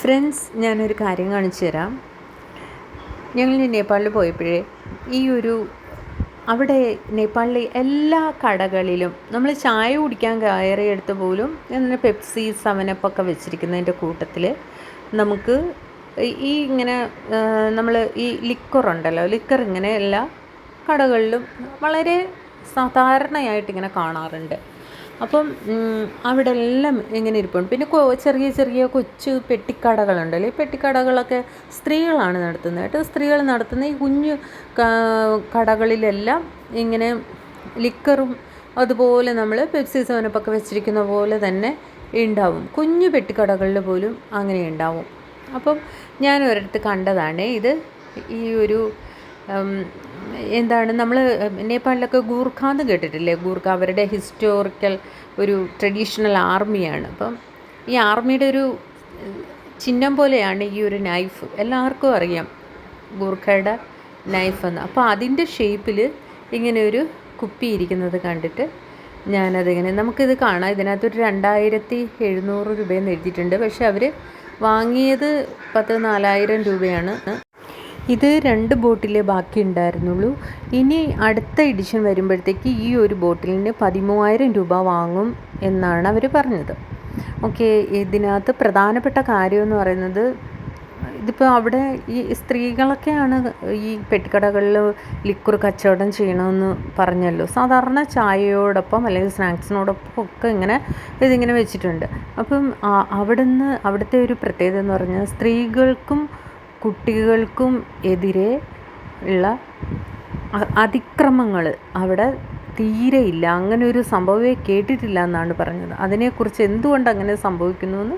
Friends ഞാനൊരു കാര്യം കാണിച്ചു തരാം. ഞങ്ങൾ നേപ്പാളിൽ പോയപ്പോഴേ ഈ ഒരു അവിടെ നേപ്പാളിലെ എല്ലാ കടകളിലും നമ്മൾ ചായ കുടിക്കാൻ കയറിയെടുത്ത് പോലും ഇങ്ങനെ പെപ്സി സെവനപ്പൊക്കെ വെച്ചിരിക്കുന്നതിന്റെ കൂട്ടത്തിൽ നമുക്ക് ഈ ഇങ്ങനെ നമ്മൾ ഈ ലിക്കർ ഉണ്ടല്ലോ ലിക്കർ ഇങ്ങനെ എല്ലാ കടകളിലും വളരെ സാധാരണയായിട്ട് ഇങ്ങനെ കാണാറുണ്ട്. അപ്പം അവിടെ എല്ലാം ഇങ്ങനെ ഇരിപ്പുണ്ട്. പിന്നെ ചെറിയ ചെറിയ കൊച്ചു പെട്ടിക്കടകളുണ്ടല്ലോ ഈ പെട്ടിക്കടകളൊക്കെ സ്ത്രീകളാണ് നടത്തുന്നത്. കേട്ടോ സ്ത്രീകൾ നടത്തുന്ന ഈ കുഞ്ഞു കടകളിലെല്ലാം ഇങ്ങനെ ലിക്കറും അതുപോലെ നമ്മൾ പെപ്സി സെവനപ്പൊക്കെ വെച്ചിരിക്കുന്ന പോലെ തന്നെ ഉണ്ടാവും കുഞ്ഞു പെട്ടിക്കടകളിൽ പോലും അങ്ങനെ ഉണ്ടാവും അപ്പം ഞാൻ ഒരിടത്ത് കണ്ടതാണ് ഇത് ഈ ഒരു എന്താണ് നമ്മൾ നേപ്പാളിലൊക്കെ ഗൂർഖ എന്ന് കേട്ടിട്ടില്ലേ? ഗൂർഖ അവരുടെ ഹിസ്റ്റോറിക്കൽ ഒരു ട്രഡീഷണൽ ആർമിയാണ് അപ്പം ഈ ആർമിയുടെ ഒരു ചിഹ്നം പോലെയാണ് ഈ ഒരു നൈഫ് എല്ലാവർക്കും അറിയാം ഗൂർഖയുടെ നൈഫ് എന്ന്. അപ്പോൾ അതിന്റെ ഷേപ്പിൽ ഇങ്ങനെ ഒരു കുപ്പി ഇരിക്കുന്നത് കണ്ടിട്ട് ഞാനതിങ്ങനെ നമുക്കിത് കാണാം. ഇതിനകത്തൊരു രണ്ടായിരത്തി എഴുന്നൂറ് രൂപയെന്ന് എഴുതിയിട്ടുണ്ട്. പക്ഷെ അവർ വാങ്ങിയത് പത്ത് നാലായിരം രൂപയാണ്. ഇത് രണ്ട് ബോട്ടിലേ ബാക്കി ഉണ്ടായിരുന്നുള്ളൂ. ഇനി അടുത്ത എഡിഷൻ വരുമ്പോഴത്തേക്ക് ഈ ഒരു ബോട്ടിലിന് പതിമൂവായിരം രൂപ വാങ്ങും എന്നാണ് അവർ പറഞ്ഞത്. ഓക്കെ ഇതിനകത്ത് പ്രധാനപ്പെട്ട കാര്യമെന്ന് പറയുന്നത് ഇതിപ്പോൾ അവിടെ ഈ സ്ത്രീകളൊക്കെയാണ് ഈ പെട്ടിക്കടകളിൽ ലിക്വർ കച്ചവടം ചെയ്യണമെന്ന് പറഞ്ഞല്ലോ. സാധാരണ ചായയോടൊപ്പം അല്ലെങ്കിൽ സ്നാക്സിനോടൊപ്പം ഒക്കെ ഇങ്ങനെ ഇതിങ്ങനെ വെച്ചിട്ടുണ്ട്. അപ്പം അവിടുന്ന് അവിടുത്തെ ഒരു പ്രത്യേകത എന്ന് പറഞ്ഞാൽ സ്ത്രീകൾക്കും കുട്ടികൾക്കും എതിരെ ഉള്ള അതിക്രമങ്ങൾ അവിടെ തീരെ ഇല്ല. അങ്ങനെ ഒരു സംഭവമേ കേട്ടിട്ടില്ല എന്നാണ് പറഞ്ഞത്. അതിനെക്കുറിച്ച് എന്തുകൊണ്ട് അങ്ങനെ സംഭവിക്കുന്നു എന്ന്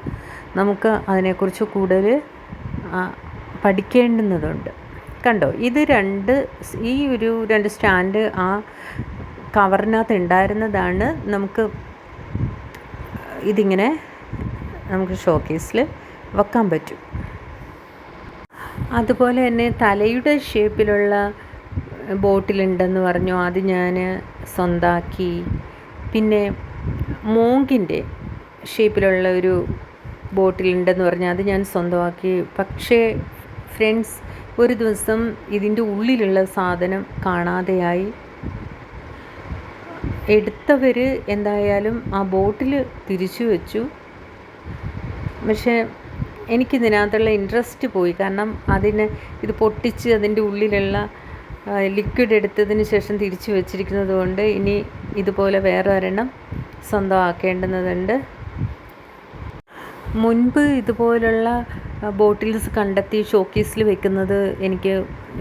നമുക്ക് അതിനെക്കുറിച്ച് കൂടുതൽ പഠിക്കേണ്ടുന്നതുണ്ട്. കണ്ടോ? ഇത് രണ്ട് ഈ ഒരു രണ്ട് സ്റ്റാൻഡ് ആ കവറിനകത്ത് ഉണ്ടായിരുന്നതാണ് നമുക്ക് ഇതിങ്ങനെ നമുക്ക് ഷോക്കേസിൽ വെക്കാൻ പറ്റും. അതുപോലെ തന്നെ തലയുടെ ഷേപ്പിലുള്ള ബോട്ടിലുണ്ടെന്ന് പറഞ്ഞു. അത് ഞാൻ സ്വന്തമാക്കി പിന്നെ മോങ്കിന്റെ ഷേപ്പിലുള്ള ഒരു ബോട്ടിലുണ്ടെന്ന് പറഞ്ഞു. അത് ഞാൻ സ്വന്തമാക്കി. പക്ഷേ ഫ്രണ്ട്സ് ഒരു ദിവസം ഇതിന്റെ ഉള്ളിലുള്ള സാധനം കാണാതെയായി. എടുത്തവർ എന്തായാലും ആ ബോട്ടിൽ തിരിച്ചു വെച്ചു. പക്ഷേ എനിക്കിതിനകത്തുള്ള ഇൻട്രസ്റ്റ് പോയി. കാരണം അതിന് ഇത് പൊട്ടിച്ച് അതിന്റെ ഉള്ളിലുള്ള ലിക്വിഡ് എടുത്തതിന് ശേഷം തിരിച്ചു വെച്ചിരിക്കുന്നത് കൊണ്ട് ഇനി ഇതുപോലെ വേറെ ഒരെണ്ണം സ്വന്തമാക്കേണ്ടുന്നതുണ്ട് മുൻപ് ഇതുപോലുള്ള ബോട്ടിൽസ് കണ്ടെത്തി ഷോക്കേസിൽ വെക്കുന്നത് എനിക്ക്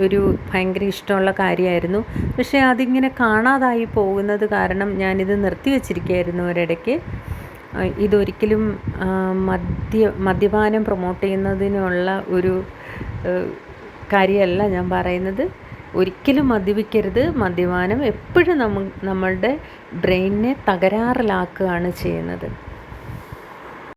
ഒരു ഭയങ്കര ഇഷ്ടമുള്ള കാര്യമായിരുന്നു. പക്ഷേ അതിങ്ങനെ കാണാതായി പോകുന്നത് കാരണം ഞാനിത് നിർത്തി വെച്ചിരിക്കുകയായിരുന്നു ഒരിടയ്ക്ക്. ഇതൊരിക്കലും മദ്യ മദ്യപാനം പ്രൊമോട്ട് ചെയ്യുന്നതിനുള്ള ഒരു കാര്യമല്ല ഞാൻ പറയുന്നത്. ഒരിക്കലും മദ്യപിക്കരുത്. മദ്യപാനം എപ്പോഴും നമ്മ നമ്മളുടെ ബ്രെയിനിനെ തകരാറിലാക്കുകയാണ് ചെയ്യുന്നത്.